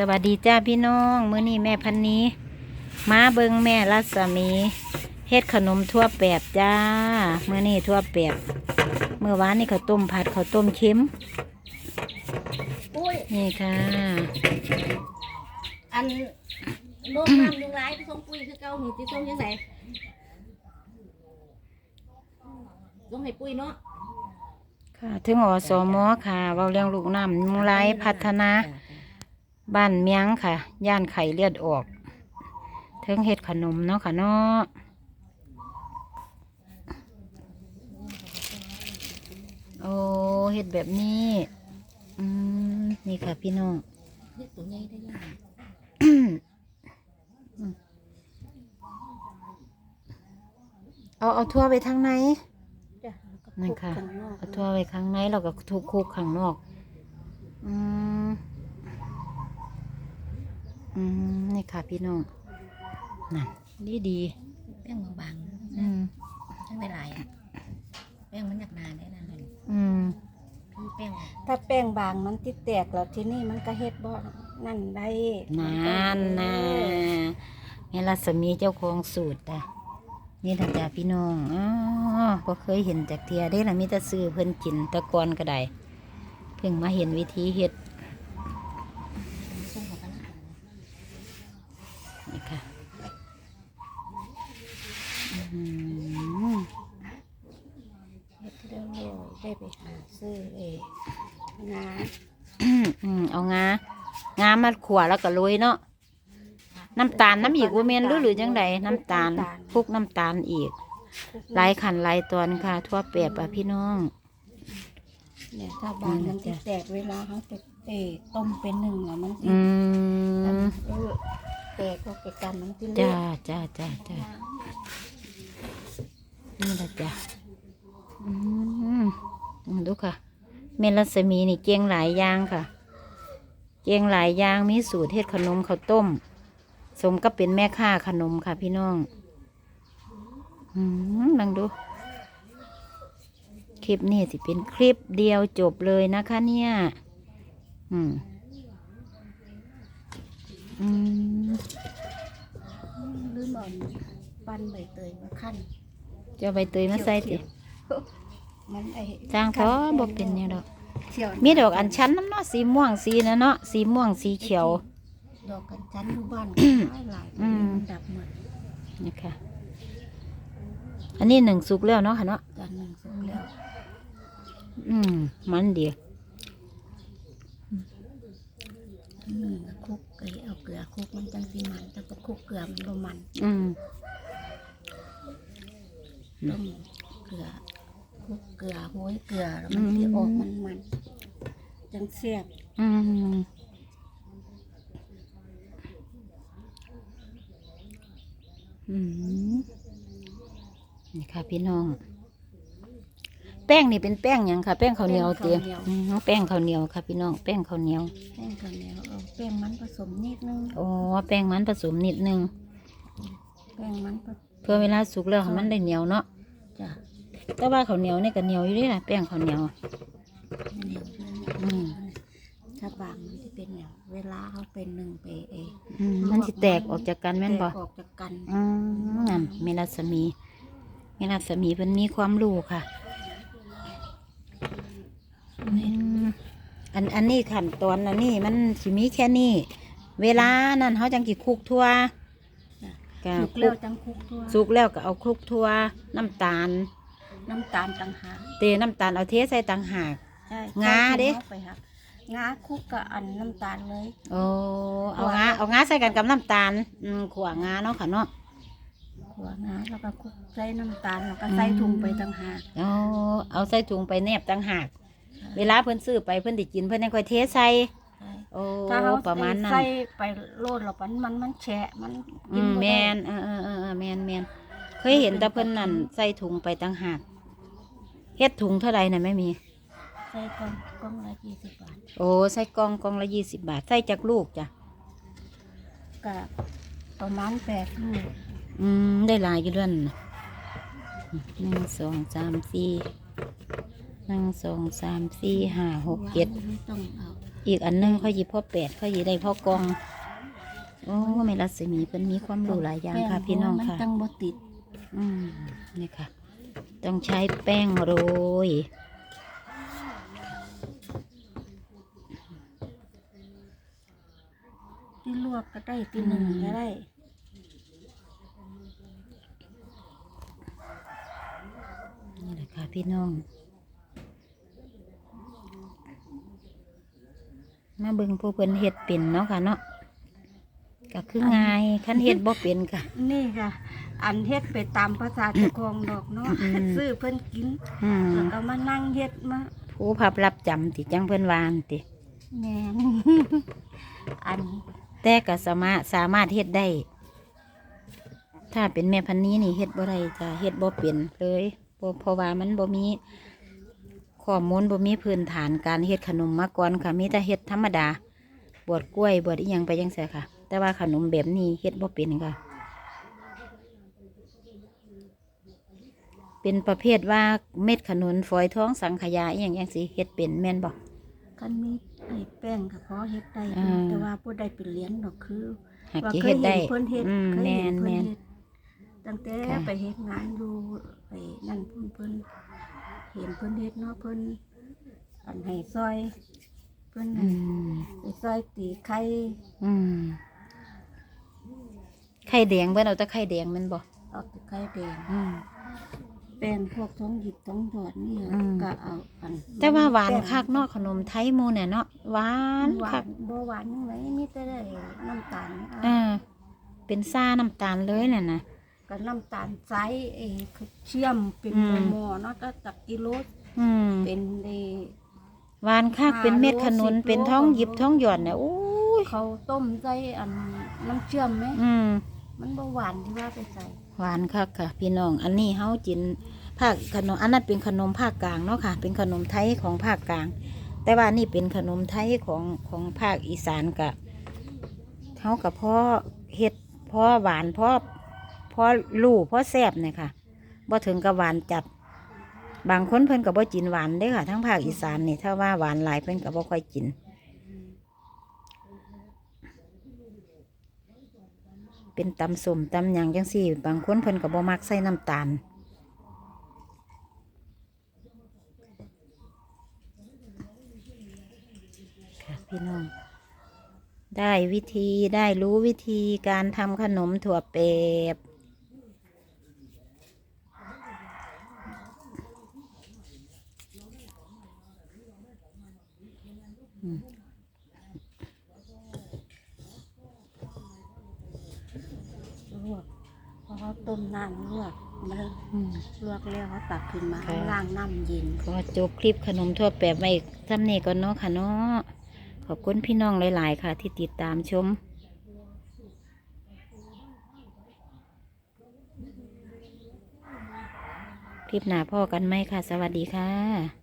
สวัสดีจ้าพี่น้องมื้อนี้แม่พันนี้ มาเบิงแม่รัศมีเฮ็ดขนมทั่วแปบจ้ามื้อนี้ทั่วแปบเมื่อวานนี่ข้าวต้มผัดข้าวต้มเค็มปุ้ยนี่ค่ะ อันโลกน้ำยุงร้ายที่ส่งปุ้ยคือเก่าหีที่ส่งยังไงส่งให้ปุ้ยเนาะค่ะ ถึงอสมค่ะเว้าเรื่องลูกน้ำมูไรพัฒนา บ้านเมียงค่ะ ย่านไข่เลือดออกถึงเฮ็ดขนมเนาะค่ะเนาะโอ้เฮ็ดแบบนี้อืมนี่ค่ะพี่น้องนี่ตัวใหญ่ได้ยังไงเอาเอาทั่วไปทางไหนจ้ะนั่นค่ะข้างนอกเอาทั่วไปข้างในเราก็ทุกคุกข้างนอก อืม อืมนี่ค่ะพี่น้องนั่นดีดีแป้งบางๆอืมๆทั้งหลายๆอะแป้งมันหนักหนาได้นั่นเลยอืมพี่แป้งถ้าแป้งบางมันติดแตกแล้วที่นี่มันก็เฮ็ดบ่นั่นได้นานนะแม่รัศมีเจ้าของสูตรอะนี่ถ้าจ้าพี่น้องอ๋อก็เคยเห็นจากเทียได้ละมีแต่ซื้อเพิ่นกินแตะกอนก็ได้เพิ่งมาเห็นวิธีเฮ็ด ส่งของกันนะ นี่ค่ะอืม เฮ็ดเร็วๆ ได้ไปหาซื้อเองงาอืมอืมเอางางามาขวแล้วก็โรยเนาะน้ำตาลน้ำอีกว่าเมนหรือหรือจังใดน้ำตาลคลุกน้ำตาลอีกหลายขันหลายตอนค่ะ ทั่วแปบอะพี่น้องเนี่ยถ้าบางมันติดแตกเวลาเขาจะเออต้มเป็นหนึ่งแล้วมันสิอืมเออแตกก็เกิดกันมันติเลืจ้าอดจ้าจ้าจ้านี่แหละจ้ะอืมอืมดู ค่ะ เมนรัศมีนี่เก่งหลายอย่างค่ะ เก่งหลายอย่างมีสูตรเฮ็ดขนมข้าวต้ม สมก็เป็นแม่ค้าขนมค่ะ พี่น้องอืมลังดู คลิปนี้สิเป็นคลิปเดียวจบเลยนะคะ เนี่ย อืมอืมหรือหมอนปั้นใบเตยมาขั้นจะเอาใบเตยมาใส่ติ มันไอ้จ้างเขาบ่เป็นหยังดอก เขียวมีดอกอัญชันน้ำเนาะสีม่วงสีนะเนาะสีม่วงสีเขียว ดอกกันจันอยู่บ้านหลายๆอืมมันดับหมดนี่ค่ะ อันนี้หนึ่งสุกแล้วเนาะค่ะเนาะจานหนึ่งสุกแล้วอืม มันดีอืมคลุกไอ้เอาเกลือคลุกมันจังสิมันแต่ก็คลุกเกลือมันบ่มันอืม ต้มเกลือค ลุกเกลือโห้ยเกลือแล้วมันที่ออกมันมันจังเสียบอืมอืมนี่ค่ะพี่น้อง แป้งนี่เป็นแป้งหยังค่ะ แป้งข้าวเหนียวเตียอืมแป้งข้าวเหนียวค่ะพี่น้องแป้งข้าวเหนียว แป้งข้าวเหนียวเอาแป้งมันผสมนิดนึงอ๋อแป้งมันผสมนิดนึง แป้งมันผสมเพื่อเวลาสุกแล้วให้มันได้เหนียวเนาะ จ้ะ แต่ว่าข้าวเหนียวนี่ก็เหนียวอยู่เด้วยนะแป้งข้าวเหนียวเหนียวอืมถ้าบางมันจะเป็นอย่างเวลาเขาเป็นหนึ่งไปเองอืมมันสิแตกออกจากกันแม่นบ่แตกออกจากกันอืมนั่นเมลัสมีเมลัสมีเพิ่นมีความรู้ค่ะอืมอันอันนี้ขั้นตอนอันนี้มันสิมีแค่นี้ เวลานั้นเขาจังกิคลุกทั่วก็สุกคลุแล้วกจังคลุกทั่ว สุกแล้วก็เอาคลุกทั่วน้ำตาล น้ำตาลต่างหากเตน้ำตาลเอาเทใส่ต่างหาก ใช่งาเด้ใส่ถุงอไปค่ะงาคลุกกับอันน้ำตาลเลย โอ้เอางาเอางาใส่กันกับน้ำตาลอืมขวางาเนาะค่ะเนาะหัวงาแล้วก็คลุกใส่น้ำตาลแล้วก็ใส่ถุงไปต่างหาก เอาเอาใส่ถุงไปแนบต่างหาก เวลาเพิ่นซื้อไปเพิ่นได้กินเพิ่นยังค่อยเทใส่ใช่ โอ้ถ้าเขาประมาณนั้นใส่ไปโลดแล้วมันมันมันแฉะมันอืกินมบ่แมได้นเออเออเออเออแมนแมนเคยเห็นแต่เพิ่นนั่นใส่ถุงไปต่างหาก เฮ็ดถุงเท่าไรน่ะไม่มีใส่กล่องกล่องละยี่สิบบาทโอ้ใส่กล่องกล่องละยี่สิบบาทใส่จากลูกจ้ะกับประมาณแปดลูกอืมได้หลายอยู่ด้วยนั่นน่ะหนึ่งสองสามสี่หนึ่งสองสามสี่ห้าหกเจ็ดไม่ต้องเอายอีกอันหนึงเขาหยิบพ่อแปดเขาหยิบได้พ่อกองโอ้แม่รัศมีเพิ่นมีความรู้หลายอย่างค่ะพี่น้องมันค่ะจังบ่ติด อืมนี่ค่ะ ต้องใช้แป้งโรย ที่ลวกก็ได้ที่หนึ่งก็ได้ นี่แหละค่ะพี่น้อง มาเบิ่งผู้เพิ่นเฮ็ดเป็นเนาะค่ะเนาะ ก็คือง่ายคันเฮ็ดบ่เป็นค่ะนี่ค่ะ อันเฮ็ดไปตามภาษาเจ้าของดอกเนาะอืมซื้อเพิ่นกินอืมแล้วก็มานั่งเฮ็ดมาผู้พับรับจำติจังเพิ่นวาหั่นติแหม่นอันแต่ก็สามารถสามารถเฮ็ดได้ ถ้าเป็นแม่พันธุ์นี้นี่เฮ็ดบ่ได้จ้ะเฮ็ดบ่เป็นเลยบ่เพราะว่ามันบ่มีข้อมูลบ่มีพื้นฐานการเฮ็ดขนมมาก่อนค่ะมีแต่เฮ็ดธรรมดา บวชกล้วยบวชอีหยังไปจังซี่ค่ะ แต่ว่าขนมแบบนี้เฮ็ดบ่เป็นค่ะ เป็นประเภทว่าเม็ดขนุนฝอยทองสังขยาอีหยังจังซี่เฮ็ดเป็นแม่นบ่คันมีไอ้แป้งก็พอเฮ็ดได้อ่า แต่ว่าบ่ได้เป็นเหรียญดอกคือหากว่าสิเคเฮ็ยดเห็ได้นเพิ่นเฮ็ดอืมเคยแม่เห็นนเพิ่นแม่นเฮ็ดตั้งแต่ค่ะ ไปเฮ็ดงานอยู่ไปนั่นเพิ่นเพิ่นเห็นเพิ่นเฮ็ดเนาะเพิ่นอันให้ซอย เพิ่นอืมไปซอยตีไข่ อืม ไข่แดงเบิ่นเอาแต่ไข่แดงแมันบ่ เอาแต่ไข่แดงอืม แป้งพวกท้องหยิบท้องหยอดนี่อืม ก็เอาอันแต่ว่าหวานแป้งคักเนาะขนมไทยหมูเนี่ยเนาะหวานหวาคักนบ่หวานยังไงมีแต่ได้น้ำตาลเอา อ่าเป็นซ่าน้ำตาลเลยน่ะนะ ก็น้ำตาลใสเอ้เชื่อมเป็นอืม หม้อๆเนาะก็ตักกิโลอืมเป็นเอหวานคักห้าเป็นเม็ดโลขนุนสิบโล เป็นท้องก็หยิบท้องหยอดเนี่ยโอ้ยเขาต้มใส่อันน้ำเชื่อมไหมอืม มันบ่หวานที่ว่าไปใส่หวานคักค่ะ พี่น้อง อันนี้เฮาจินภาคขนม อันนั้นเป็นขนมภาคกลางเนาะค่ะ เป็นขนมไทยของภาคกลาง แต่ว่านี่เป็นขนมไทยของของภาคอีสานกะเฮากับพ่อเฮ็ดพ่อหวานพ่อพ่อลู่พ่อแซ่บเนี่ยค่ะบ่ถึงกับหวานจัด บางคนเพิ่นก็บ่กินหวานเด้ค่ะ ทั้งภาคอีสานนี่ถ้าว่าหวานหลายเพิ่นก็บ่ค่อยกิน เป็นตำสมตำหยังจังซี่ บางคนเพิ่นก็บ่มักใส่น้ำตาล ค่ะพี่น้อง ได้วิธีได้รู้วิธีการทำขนมถั่วเปบอืม ลวกเพราะเขา ต้มน้ำลวกมันอืม ลวกแล้วเขาตักขึ้นมาค่ะ ล้างน้ำเย็น ขอจบคลิปขนมทั่วแปบไว้ทำนี่ก่อนเนาะค่ะเนาะขอบคุณพี่น้องหลาย ๆ ค่ะ ที่ติดตามชมคลิปหน้าพ่อกันไหมค่ะ สวัสดีค่ะ